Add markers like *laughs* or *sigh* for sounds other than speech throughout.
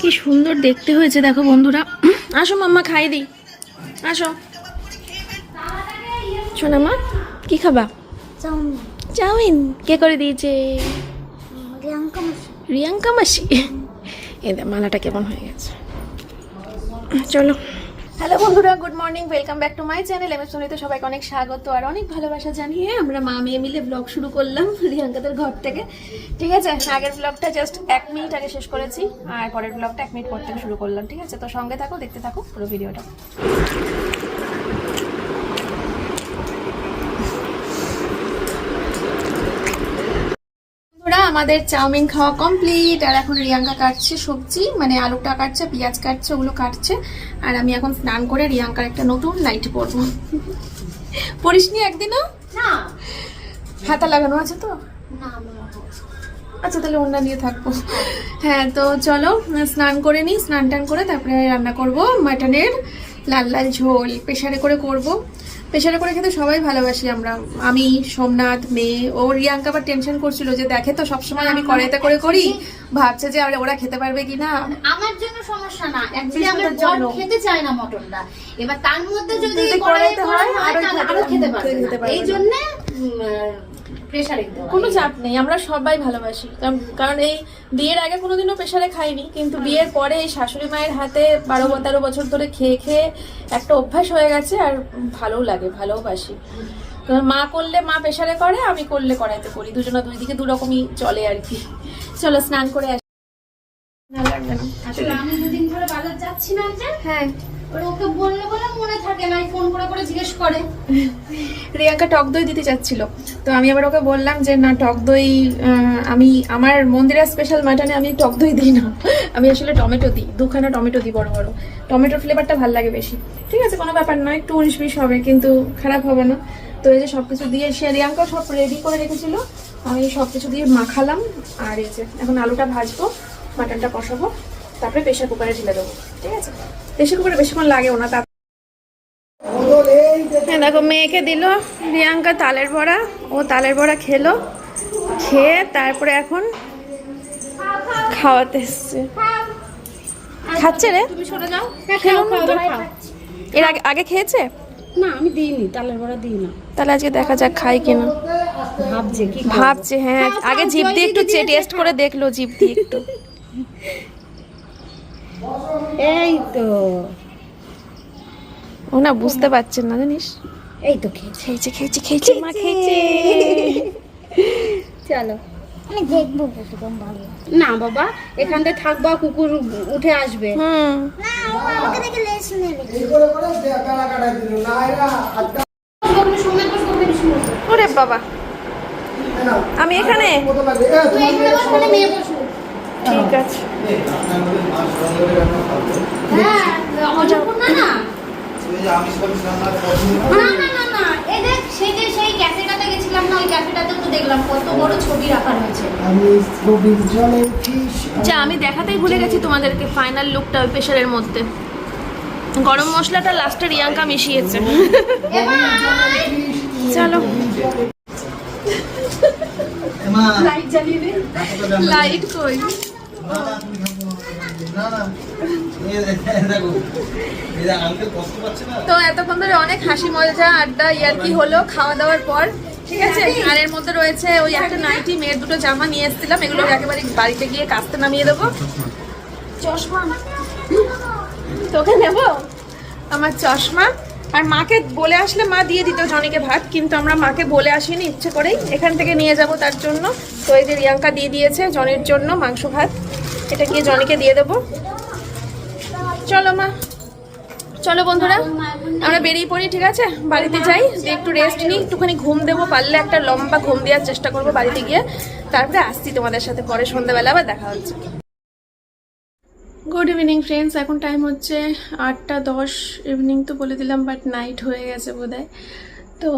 কি সুন্দর দেখতে হয়েছে দেখো বন্ধুরা। আসো মাম্মা খাই দিই। আসো। শোনা মা কি খাবা? চাউমিন। কে করে দিয়েছে? রিয়াঙ্কা মাসি। এদের মালাটা কেমন হয়ে গেছে। চলো। হ্যালো বন্ধুরা good morning welcome back to my channel M সোনিতে, সবাইকে অনেক স্বাগত আর অনেক ভালোবাসা জানিয়ে আমরা মা, মেয়ে মিলে ব্লগ শুরু করলাম রিয়াঙ্কাদের ঘর থেকে। ঠিক আছে, আগের ব্লগটা জাস্ট এক মিনিট আগে শেষ করেছি আর পরের ব্লগটা এক মিনিট পর থেকে শুরু করলাম, ঠিক আছে? তো সঙ্গে থাকো, দেখতে থাকো পুরো ভিডিওটা বন্ধুরা আমাদের চাউমিন খাওয়া কমপ্লিট আর এখন রিয়াঙ্কা কাটছে সবজি মানে আলুটা কাটছে পেঁয়াজ কাটছে ওগুলো কাটছে। আর আমি এখন স্নান করে রিয়াঙ্কার একটা নতুন লাইট পরবো। একদিনও? না। হাতা লাগানো আছে তো? না আচ্ছা তাহলে অন্য নিয়ে থাকব। হ্যাঁ তো চলো স্নান করে নিই স্নান টান করে তারপরে রান্না করব মাটনের লাল লাল ঝোল প্রেশারে করে করব। প্রেশারে করে খেতে সবাই ভালোবাসি আমরা। আমি সোমনাথ মেয়ে ও রিয়াঙ্কা আবার টেনশন করছিল যে দেখে তো সবসময় আমি কড়াইতে করে করি। ভাবছে যে আর ওরা খেতে পারবে কি না আমার জন্য সমস্যা না। অ্যাকচুয়ালি আমার বর খেতে চায় না মটনটা। এবার তার মধ্যে যদি কড়াইতে হয়, আরও খেতে। পারবে। এই জন্য প্রেসারে কোনো চাপ নেই আমরা সবাই ভালোবাসি। কারণ- কারণ এই বিয়ের আগে কোনোদিনও প্রেশারে খাইনি কিন্তু বিয়ের পরে এই শাশুড়ি মায়ের হাতে বারো তেরো বছর ধরে খেয়ে খেয়ে একটা অভ্যাস হয়ে গেছে আর ভালো লাগে ভালোবাসি মা করলে মা প্রেশারে করে আমি করলে কড়াইতে করি। দুজনে দুই দিকে দু রকমই চলে আর কি। চলো স্নান করে আসি। না লাগবে না আসলে আমি দুদিন ধরে বাজার যাচ্ছিলাম যে হ্যাঁ। ওকে বললে বলে মনে থাকে না ফোন করে করে জিজ্ঞেস করে। রিয়াঙ্কা টক দই দিতে চাচ্ছিল। তো আমি আবার ওকে বললাম যে, না, টক দই আমি, আমার মন্দিরা স্পেশাল মাটনে আমি টক দই দিই না। আমি আসলে টমেটো দিই, দুখানা টমেটো দিই বড় বড়। টমেটোর ফ্লেভারটা ভালো লাগে বেশি। ঠিক আছে, কোনো ব্যাপার নয়, একটু উনিশ বিশ হবে, কিন্তু খারাপ হবে না। তো এই যে সব কিছু দিয়ে সে রিয়াঙ্কা সব রেডি করে রেখেছিল। আমি সব কিছু দিয়ে মাখালাম, আর এই যে এখন আলুটা ভাজবো, মাটনটা কষাবো, তারপরে প্রেশার কুকারে ঢেলে দেবো। ঠিক আছে? কুকারে বেশিক্ষণ লাগেও না তার হ্যাঁ দেখো মেয়েকে দিল রিয়াঙ্কা তালের বড়া। ও তালের বড়া খেলো খেয়ে তারপরে এখন খাওয়াতে এসছে। খাচ্ছে রে? তুমি সরে যাও। খেলো না এর আগে আগে খেয়েছে? না আমি দিইনি তালের বড়া দিই না। তাহলে আজকে দেখা যাক খাই কিনা। ভাবছে কি ভাবছে হ্যাঁ আগে জিভ দিয়ে একটু টেস্ট করে দেখল জিভ দিয়ে একটু। *laughs* এই তো ও না বুঝতে পারছেন না জানিস এই তো খেয়েছে খেয়েছে খেয়েছে মা খেয়েছে চলো আমি দেখব কতক্ষণ ভালো না বাবা এখানটা থাকবা কুকুর উঠে আসবে হুম ওরে বাবা আমি এখানে ঠিক আছে হ্যাঁ অন্নপূর্ণা না না না না না এই দেখ সেই যে সেই ক্যাফেটাতে না ওই ক্যাফেটাতে তো দেখলাম কত বড় ছবি রাখা রয়েছে। আমি যা দেখাতেই ভুলে গেছি তোমাদেরকে ফাইনাল লুকটা ওই প্রেশারের মধ্যে। গরম মশলাটা লাস্টে রিয়াঙ্কা মিশিয়েছে। চলো। লাইট জ্বালিয়ে লাইট কই? তো এতক্ষণ ধরে অনেক হাসি মজা, আড্ডা, ইয়ার্কি হলো, খাওয়া দাওয়ার পর, ঠিক আছে? আর এর মধ্যে রয়েছে ওই একটা নাইটি, মেয়ের দুটো জামা নিয়ে এসেছিলাম এগুলো একেবারে বাড়িতে গিয়ে কাস্তে নামিয়ে দেবো। চশমা। তোকে নেব? আমার চশমা। আর মাকে বলে আসলে মা দিয়ে দিত জনিকে ভাত, কিন্তু আমরা মাকে বলে আসিনি, ইচ্ছে করেই এখান থেকে নিয়ে যাব তার জন্য। তো এই যে রিয়াঙ্কা দিয়ে দিয়েছে জনের জন্য মাংস ভাত। এটা গিয়ে জনিকে দিয়ে দেবো। চলো মা। চলো বন্ধুরা, আমরা বেরিয়ে পড়ি, ঠিক আছে? বাড়িতে যাই একটু রেস্ট নিই। একটুখানি ঘুম দেবো, পারলে একটা লম্বা ঘুম দেওয়ার চেষ্টা করব বাড়িতে গিয়ে। তারপরে আসছি তোমাদের সাথে পরে সন্ধ্যাবেলা আবার দেখা হচ্ছে। গুড ইভিনিং ফ্রেন্ডস এখন টাইম হচ্ছে আটটা দশ ইভিনিং তো বলে দিলাম বাট নাইট হয়ে গেছে বোধহয়। তো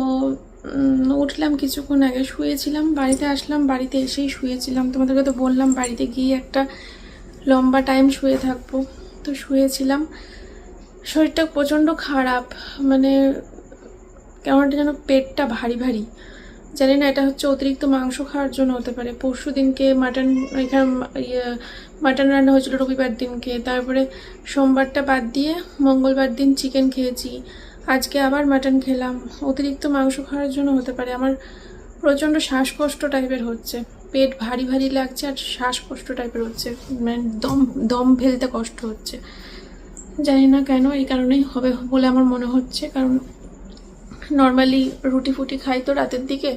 উঠলাম কিছুক্ষণ আগে, শুয়েছিলাম, বাড়িতে আসলাম, বাড়িতে এসেই শুয়েছিলাম। তোমাদেরকে তো বললাম, বাড়িতে গিয়ে একটা লম্বা টাইম শুয়ে থাকব। তো শুয়েছিলাম। শরীরটা প্রচণ্ড খারাপ মানে কেমন একটা যেন পেটটা ভারী ভারী। জানি না, এটা হচ্ছে অতিরিক্ত মাংস খাওয়ার জন্য হতে পারে। পরশু দিনকে মাটন এখানে ইয়ে মাটন রান্না হয়েছিল রবিবার দিনকে। তারপরে সোমবারটা বাদ দিয়ে মঙ্গলবার দিন চিকেন খেয়েছি। আজকে আবার মাটন খেলাম। অতিরিক্ত মাংস খাওয়ার জন্য হতে পারে। আমার প্রচণ্ড শ্বাসকষ্ট টাইপের হচ্ছে। পেট ভারী ভারী লাগছে আর শ্বাসকষ্ট টাইপের হচ্ছে। মানে দম দম ফেলতে কষ্ট হচ্ছে। জানি না কেন, এই কারণেই হবে বলে আমার মনে হচ্ছে। কারণ নর্মালি রুটি ফুটি খাই তো রাতের দিকে।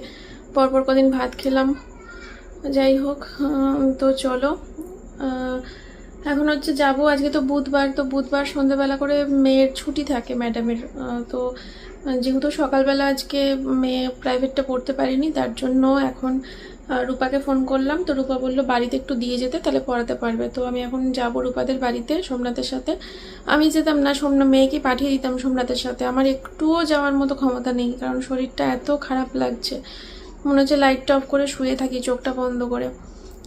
পরপর কদিন ভাত খেলাম। যাই হোক তো চলো। এখন হচ্ছে যাব। আজকে তো বুধবার তো বুধবার সন্ধ্যেবেলা করে মেয়ের ছুটি থাকে ম্যাডামের তো যেহেতু সকালবেলা আজকে মেয়ে প্রাইভেটটা পড়তে পারিনি, তার জন্য এখন রূপাকে ফোন করলাম। তো রূপা বলল, বাড়িতে একটু দিয়ে যেতে, তাহলে পড়াতে পারবে। তো আমি এখন যাব রূপাদের বাড়িতে, সোমনাথের সাথে। আমি যেতাম না, সোমনা মেয়েকে পাঠিয়ে দিতাম সোমনাথের সাথে। আমার একটুও যাওয়ার মতো ক্ষমতা নেই, কারণ শরীরটা এত খারাপ লাগছে। মনে হচ্ছে লাইটটা অফ করে শুয়ে থাকি, চোখটা বন্ধ করে।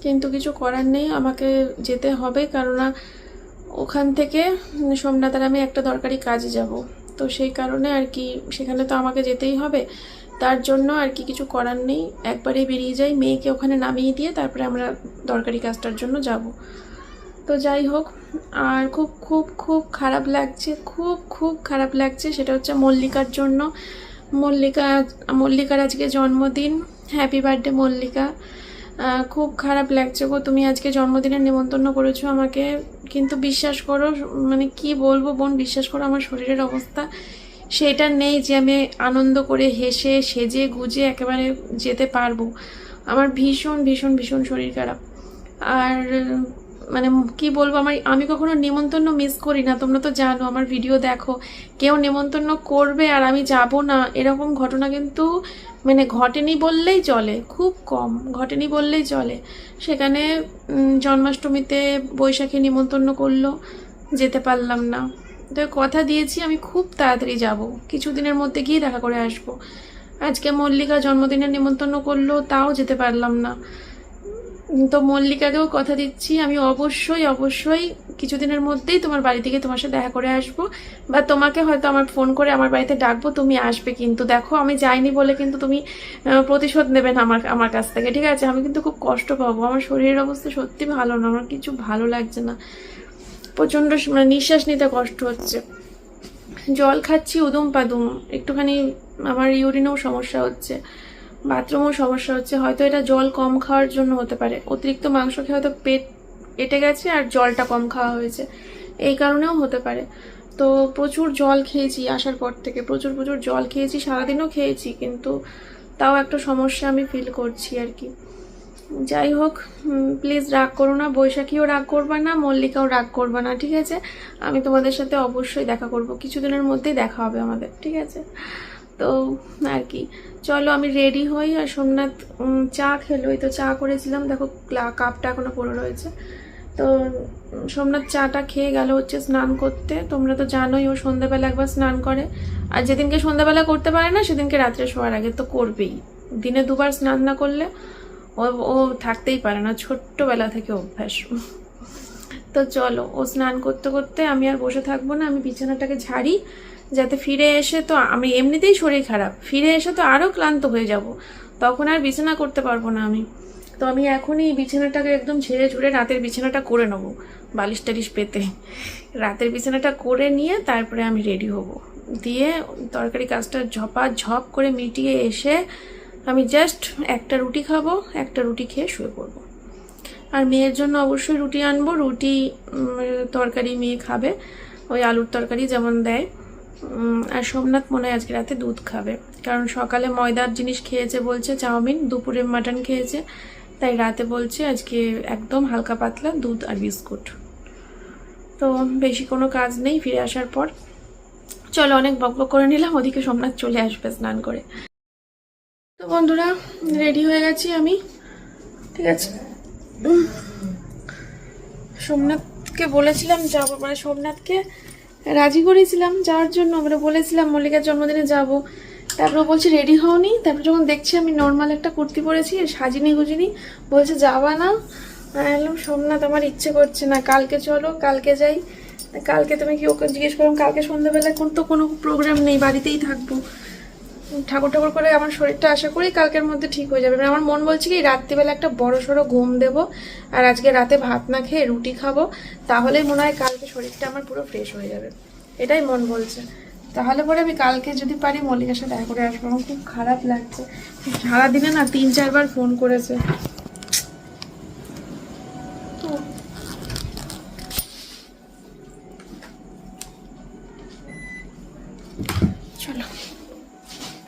কিন্তু কিছু করার নেই, আমাকে যেতে হবে, কেননা ওখান থেকে সোমনাথ আর আমি একটা দরকারি কাজে যাব। তো সেই কারণে আর কি, সেখানে তো আমাকে যেতেই হবে। তার জন্য আর কি কিছু করার নেই। একবারে বেরিয়ে যাই, মেয়েকে ওখানে নামিয়ে দিয়ে তারপরে আমরা দরকারি কাজটার জন্য যাব। তো যাই হোক, আর খুব খুব খুব খারাপ লাগছে, খুব খুব খারাপ লাগছে সেটা হচ্ছে মল্লিকার জন্য। মল্লিকা, মল্লিকার আজকে জন্মদিন। Happy birthday Mallika. খুব খারাপ লাগছে গো, তুমি আজকে জন্মদিনের নেমন্তন্ন করেছ আমাকে। কিন্তু বিশ্বাস করো মানে কি বলব বোন, বিশ্বাস করো আমার শরীরের অবস্থা সেটা নেই যে আমি আনন্দ করে হেসে, সেজে গুজে একেবারে যেতে পারব। আমার ভীষণ ভীষণ ভীষণ শরীর খারাপ। আর মানে কি বলব, আমার, আমি কখনো নেমন্তন্ন মিস করি না। তোমরা তো জানো, আমার ভিডিও দেখো। কেউ নেমন্তন্ন করবে আর আমি যাব না। এরকম ঘটনা কিন্তু মানে ঘটেনি বললেই চলে, খুব কম। ঘটেনি বললেই চলে। সেখানে জন্মাষ্টমীতে বৈশাখী নিমন্ত্রণ করল, যেতে পারলাম না। তো কথা দিয়েছি, আমি খুব তাড়াতাড়ি যাব। কিছুদিনের মধ্যে গিয়ে দেখা করে আসব। আজকে মল্লিকা জন্মদিনের নিমন্ত্রণ করল, তাও যেতে পারলাম না। তো মল্লিকাকেও কথা দিচ্ছি, আমি অবশ্যই অবশ্যই কিছুদিনের মধ্যেই তোমার বাড়ি থেকে তোমার সাথে দেখা করে আসব। বা তোমাকে হয়তো আমার ফোন করে আমার বাড়িতে ডাকবো, তুমি আসবে কিন্তু। দেখো, আমি যাইনি বলে কিন্তু তুমি প্রতিশোধ নেবে না আমার আমার কাছ থেকে, ঠিক আছে? আমি কিন্তু খুব কষ্ট পাবো। আমার শরীরের অবস্থা সত্যি ভালো না, আমার কিছু ভালো লাগছে না। প্রচণ্ড মানে নিঃশ্বাস নিতে কষ্ট হচ্ছে। জল খাচ্ছি উদুম পাদুম। একটুখানি আমার ইউরিনেও সমস্যা হচ্ছে। বাথরুমেও সমস্যা হচ্ছে। হয়তো এটা জল কম খাওয়ার জন্য হতে পারে। অতিরিক্ত মাংস খেয়ে হয়তো পেট এটে গেছে আর জলটা কম খাওয়া হয়েছে। এই কারণেও হতে পারে। তো প্রচুর জল খেয়েছি আসার পর থেকে। প্রচুর প্রচুর জল খেয়েছি, সারাদিনও খেয়েছি, কিন্তু তাও একটা সমস্যা আমি ফিল করছি আর কি। যাই হোক প্লিজ রাগ করো না, বৈশাখীও রাগ করবা না, মল্লিকাও রাগ করবা না, ঠিক আছে? আমি তোমাদের সাথে অবশ্যই দেখা করব, কিছুদিনের মধ্যেই দেখা হবে আমাদের, ঠিক আছে? তো, আর কি। চলো, আমি রেডি হই, আর সোমনাথ চা খেলো তো চা করেছিলাম, দেখো কাপটা এখনও পড়ে রয়েছে। তো সোমনাথ চাটা খেয়ে গেল হচ্ছে স্নান করতে, তোমরা তো জানোই, ও সন্ধ্যাবেলা একবার স্নান করে। আর যেদিনকে সন্ধ্যাবেলা করতে পারে না, সেদিনকে রাত্রে শোয়ার আগে, তো করবেই। দিনে দুবার স্নান না করলে ও ও থাকতেই পারে না, ছোট্টবেলা থেকে অভ্যাস। তো চলো, ও স্নান করতে করতে আমি আর বসে থাকব না, আমি বিছানাটাকে ঝাড়ি, যাতে ফিরে এসে তো আমি এমনিতেই শরীর খারাপ, ফিরে এসে তো আরও ক্লান্ত হয়ে যাব। তখন আর বিছানা করতে পারব না আমি। তো আমি এখনই বিছানাটাকে একদম ঝেড়ে ঝুড়ে রাতের বিছানাটা করে নেব, বালিশ টালিশ পেতে। রাতের বিছানাটা করে নিয়ে তারপরে আমি রেডি হব। দিয়ে তরকারি কাজটা ঝপা ঝপ করে মিটিয়ে এসে আমি জাস্ট একটা রুটি খাব, একটা রুটি খেয়ে শুয়ে পড়ব। আর মেয়ের জন্য অবশ্যই রুটি আনব, রুটি তরকারি মেয়ে খাবে, ওই আলুর তরকারি যেমন দেয়। আর সোমনাথ মনে হয় আজকে রাতে দুধ খাবে। কারণ সকালে ময়দার জিনিস খেয়েছে বলছে, চাউমিন, দুপুরে মাটন খেয়েছে, তাই রাতে বলছে আজকে একদম হালকা পাতলা দুধ আর বিস্কুট। তো বেশি কোনো কাজ নেই, ফিরে আসার পর। চলো অনেক বকবক করে নিলাম, ওদিকে সোমনাথ চলে আসবে স্নান করে। তো বন্ধুরা রেডি হয়ে গেছি আমি। ঠিক আছে? সোমনাথকে বলেছিলাম যাব মানে সোমনাথকে রাজি করেছিলাম যাওয়ার জন্য। আমরা বলেছিলাম, মল্লিকার জন্মদিনে যাব। তারপরে বলছে রেডি হওনি। তারপরে যখন দেখছি আমি নর্মাল একটা কুর্তি পরেছি, সাজিনি গুজিনি, বলছে, যাবা না। বললাম, সোমনাথ, আমার ইচ্ছে করছে না। কালকে চলো, কালকে যাই। কালকে তুমি কি ওকে জিজ্ঞেস করলাম কালকে সন্ধ্যাবেলা কোন তো কোনো প্রোগ্রাম নেই, বাড়িতেই থাকব। ঠাকুর ঠাকুর করে আমার শরীরটা আশা করি কালকের মধ্যে ঠিক হয়ে যাবে। মানে আমার মন বলছে কি রাত্রিবেলা একটা বড় সড়ো ঘুম দেব আর আজকে রাতে ভাত না খেয়ে রুটি খাব তাহলেই মনে হয় কালকে শরীরটা আমার পুরো ফ্রেশ হয়ে যাবে। এটাই মন বলছে। তাহলে পরে আমি কালকে যদি পারি, মল্লিকার সাথে দেখা করে আসব। আমার খুব খারাপ লাগছে। সারাদিনে না তিন চারবার ফোন করেছে। চলো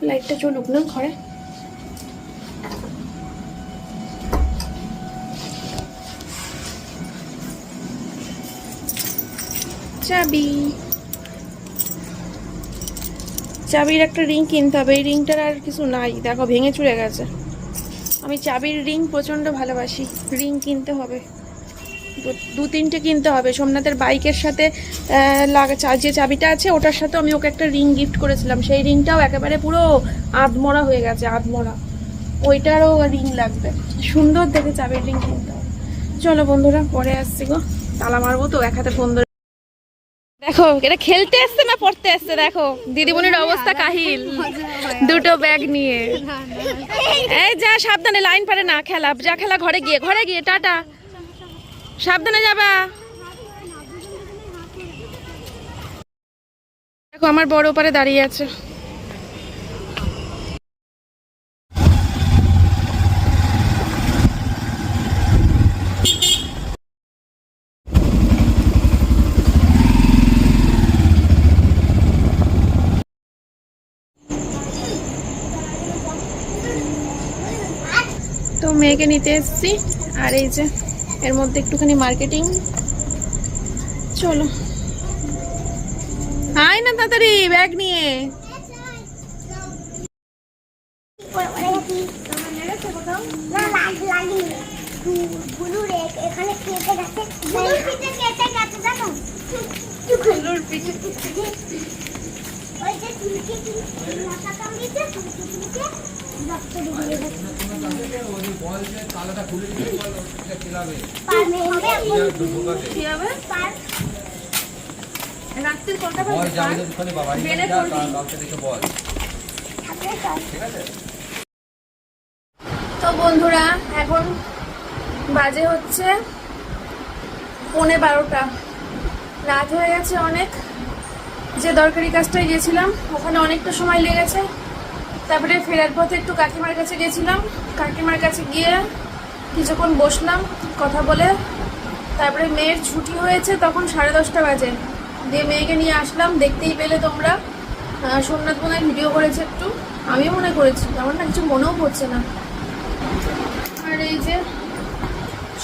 লাইটটা চলুক না ঘরে। চাবি। চাবির একটা রিং কিনতে হবে, এই রিংটার আর কিছু নাই, দেখো ভেঙে চুরে গেছে। আমি চাবির রিং প্রচণ্ড ভালোবাসি, রিং কিনতে হবে। দু- তিনটে কিনতে হবে। সোমনাথের বাইকের সাথে লাগা যে চাবিটা আছে ওটার সাথে আমি ওকে একটা রিং গিফট করেছিলাম। সেই রিংটাও একেবারে পুরো আধমরা হয়ে গেছে আধমরা। ওইটারও রিং লাগবে। সুন্দর দেখে চাবির রিং কিনতে হবে। চলো বন্ধুরা পরে আসছি গো। তালা মারবো তো এক হাতে ফোন ধরে। দেখো এটা খেলতে আসছে না পড়তে আসছে দেখো দিদিমণির অবস্থা কাহিল। দুটো ব্যাগ নিয়ে। এই যা সাবধানে লাইন পারে না খেলা। যা খেলা ঘরে গিয়ে ঘরে গিয়ে টাটা। সাবধানে যাবা। দেখো, আমার বড় পারে দাঁড়িয়ে আছে। তো মেয়েকে নিতে এসেছি, আর এই যে এর মধ্যে একটুখানি মার্কেটিং চলো। আয় না তাড়াতাড়ি ব্যাগ নিয়ে। ওই যে তো বন্ধুরা, এখন বাজে হচ্ছে পৌনে বারোটা। রাত হয়ে গেছে অনেক। যে দরকারি কাজটায় গেছিলাম, ওখানে অনেকটা সময় লেগেছে। তারপরে ফেরার পথে একটু কাকিমার কাছে গেছিলাম। কাকিমার কাছে গিয়ে কিছুক্ষণ বসলাম, কথা বলে। তারপরে মেয়ের ছুটি হয়েছে তখন সাড়ে দশটা বাজে। দিয়ে মেয়েকে নিয়ে আসলাম, দেখতেই পেলে তোমরা। সোমনাথ মনে ভিডিও করেছে একটু। আমিও মনে করেছি আমার না, কিছু মনেও পড়ছে না। আর এই যে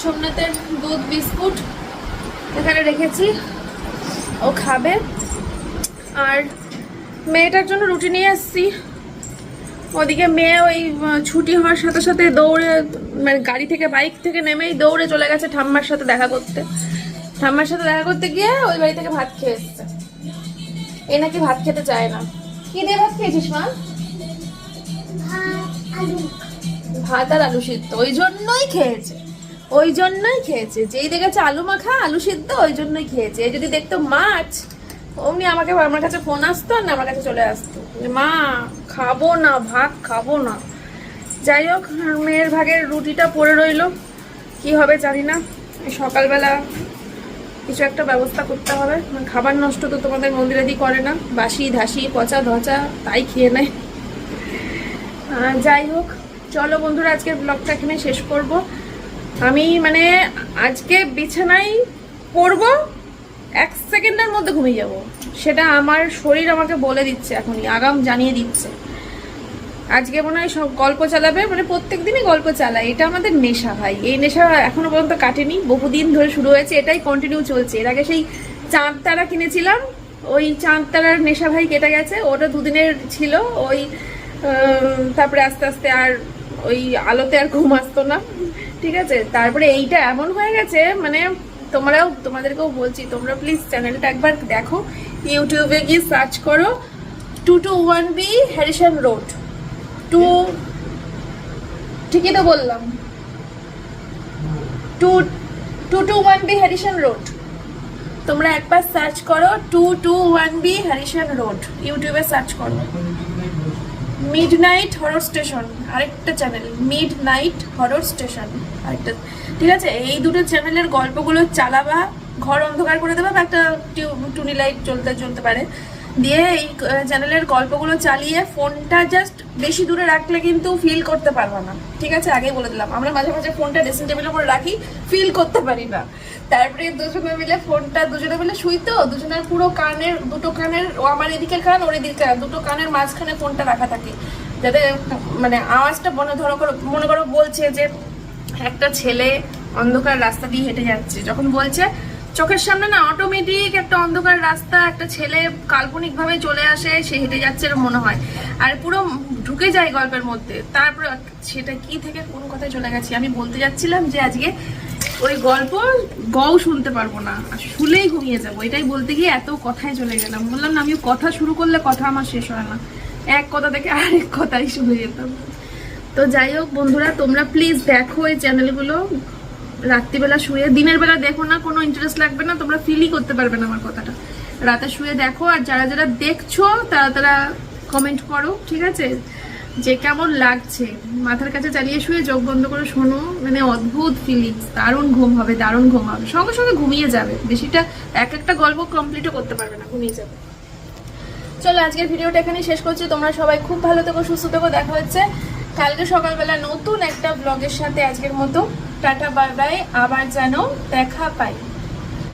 সোমনাথের দুধ, বিস্কুট এখানে রেখেছি। ও খাবে। আর মেয়েটার জন্য রুটি নিয়ে এসেছি। ওদিকে মেয়ে ওই ছুটি হওয়ার সাথে সাথে দৌড়ে মানে গাড়ি থেকে, বাইক থেকে নেমেই দৌড়ে চলে গেছে ঠাম্মার সাথে দেখা করতে। ঠাম্মার সাথে দেখা করতে গিয়ে ওই বাড়ি থেকে ভাত খেয়ে এসছে। এ নাকি ভাত খেতে চায় না। কি দিয়ে ভাত খেয়েছিস, মা? ভাত আর আলু সিদ্ধ। ওই জন্যই খেয়েছে। ওই জন্যই খেয়েছে। যেই দেখেছে আলু মাখা, আলু সিদ্ধ, ওই জন্যই খেয়েছে। যদি দেখতো মাছ অমনি আমাকে আমার কাছে ফোন আসতো না আমার কাছে চলে আসতো। যে, মা খাব না ভাত খাব না। যাই হোক মেয়ের ভাগের রুটিটা পড়ে রইল। কি হবে জানি না। সকালবেলা কিছু একটা ব্যবস্থা করতে হবে। মানে খাবার নষ্ট তো তোমাদের মন্দিরাদি করে না। বাসি ধাসি পচা ধচা তাই খেয়ে নেয়। যাই হোক চলো বন্ধুরা আজকের ব্লগটা এখানে শেষ করব। আমি মানে আজকে বিছানায় পড়ব। এক সেকেন্ডের মধ্যে ঘুমিয়ে যাব। সেটা আমার শরীর আমাকে বলে দিচ্ছে এখনই, আগাম জানিয়ে দিচ্ছে। আজকে মনে হয় সব গল্প চালাবে মানে প্রত্যেক দিনই গল্প চালায়। এটা আমাদের নেশা ভাই। এই নেশা এখনও পর্যন্ত কাটেনি, বহুদিন ধরে শুরু হয়েছে, এটাই কন্টিনিউ চলছে। এর আগে সেই চাঁদ তারা কিনেছিলাম, ওই চাঁদ তারার নেশা ভাই কেটে গেছে, ওটা দুদিনের ছিল, ওই তারপরে আস্তে আস্তে আর ওই আলোতে আর ঘুম আসতো না। ঠিক আছে? তারপরে এইটা এমন হয়ে গেছে মানে তোমরাও, তোমাদেরকেও বলছি, তোমরা প্লিজ চ্যানেলটা একবার দেখো, ইউটিউবে গিয়ে সার্চ করো two two one B Harrison road two ঠিকই তো বললাম। Two two two one B Harrison road তোমরা একবার সার্চ করো two two one B Harrison road ইউটিউবে সার্চ করো। মিড নাইট হরর স্টেশন আরেকটা channel midnight horror station আরেকটা। ঠিক আছে? এই দুটো চ্যানেলের গল্পগুলো চালাবা, ঘর অন্ধকার করে দেবা বা একটা টুনি লাইট জ্বলতে জ্বলতে পারে। দিয়ে এই চ্যানেলের গল্পগুলো চালিয়ে ফোনটা জাস্ট বেশি দূরে রাখলে কিন্তু ফিল করতে পারবা না। ঠিক আছে? আগেই বলে দিলাম। আমরা মাঝে মাঝে ফোনটা ড্রেসিং টেবিলের উপর রাখি ফিল করতে পারি না। তারপরে দুজনে মিলে ফোনটা দুজনে মিলে শুই তো, দুজনের পুরো কানের দুটো কানের ও আমার এদিকের কান, ওর এদিকে কান। দুটো কানের মাঝখানে ফোনটা রাখা থাকে। যাতে মানে আওয়াজটা মনে ধরো মনে করো বলছে যে একটা ছেলে অন্ধকার রাস্তা দিয়ে হেঁটে যাচ্ছে। যখন বলছে, চোখের সামনে না অটোমেটিক একটা অন্ধকার রাস্তা, একটা ছেলে কাল্পনিক ভাবে চলে আসে, সে হেঁটে যাচ্ছে মনে হয়। আর পুরো ঢুকে যায় গল্পের মধ্যে। তারপরে সেটা কি থেকে কোন কথায় চলে গেছি? আমি বলতে যাচ্ছিলাম যে আজকে ওই গল্প গও শুনতে পারব না। শুলেই ঘুমিয়ে যাব। এটাই বলতে গিয়ে এত কথায় চলে গেলাম। বললাম, না আমি কথা শুরু করলে কথা আমার শেষ হয় না। এক কথা থেকে আরেক কথাই শুনে যেতাম। তো যাই হোক বন্ধুরা, তোমরা প্লিজ দেখো এই চ্যানেলগুলো রাত্রিবেলা শুয়ে, দিনের বেলা দেখো না, কোনো ইন্টারেস্ট লাগবে না, তোমরা ফিলই করতে পারবে না আমার কথাটা। রাতে শুয়ে দেখো, আর যারা যারা দেখছ, তারা তারা কমেন্ট করো, ঠিক আছে? যে কেমন লাগছে। মাথার কাছে চালিয়ে শুয়ে চোখ বন্ধ করে শোনো মানে অদ্ভুত ফিলিংস দারুণ ঘুম হবে, দারুণ ঘুম হবে। সঙ্গে সঙ্গে ঘুমিয়ে যাবে, বেশিটা এক একটা গল্প কমপ্লিটও করতে পারবে না, ঘুমিয়ে যাবে। চলো, আজকের ভিডিওটা এখানেই শেষ করছি। তোমরা সবাই খুব ভালো থেকো, সুস্থ থেকো, দেখা হচ্ছে। কালকে সকালবেলা নতুন একটা ব্লগের সাথে আজকের মতো টাটা বাই বাই আবার যেন দেখা পাই।